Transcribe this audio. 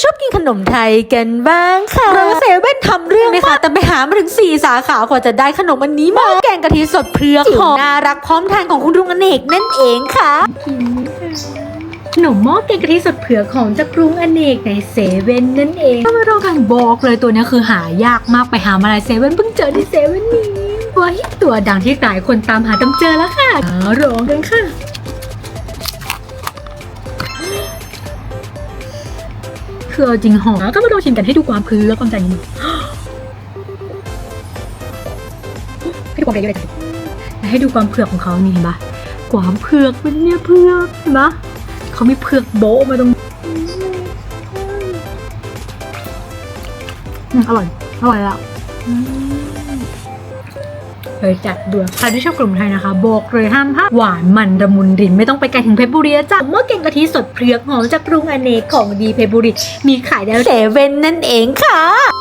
ชอบกินขนมไทยกันบ้างค่ะเราเซเว่นทำเรื่องไหมคะแต่ไปหามาถึง 4 สาขากว่าจะได้ขนมอันนี้มาแกงกะทิสดเพือกจิ๋วน่ารักพร้อมทานของคุณลุงอเนกนั่นเองค่ะขนมหม้อแกงกะทิสดเผือกของจากกรุงอเนกในเซเว่นนั่นเองก็ไม่ต้องกันบอกเลยตัวเนี้ยคือหายากมากไปหามาในเซเว่นเพิ่งเจอที่เซเว่นนี้ว้ายตัวดังที่หลายคนตามหาต้องเจอแล้วค่ะอ่ารองกันค่ะ คืออจริงหอมก็มาลองชิมกันให้ดูความคือและความใจนี้ให้ดูความเยอะเลยให้ดูความเผือกของเขานี่เห็นปะความเผือกเป็นเนี่ยเผือกเห็นปะเขามีเผือกโบมาตรงอืมอร่อย อร่อยแล้ว เลยจัดด้วยใครที่ชอบกลุ่มไทยนะคะบอกเลยห้ามพลาดหวานมันระมุนรินไม่ต้องไปไกลถึงเพชรบุรีจ้ะเมื่อเก่งกะทิสดเพลือกหอมจากกรุงอเนกของดีเพชรบุรีมีขายแล้วเซเว่นนั่นเองค่ะ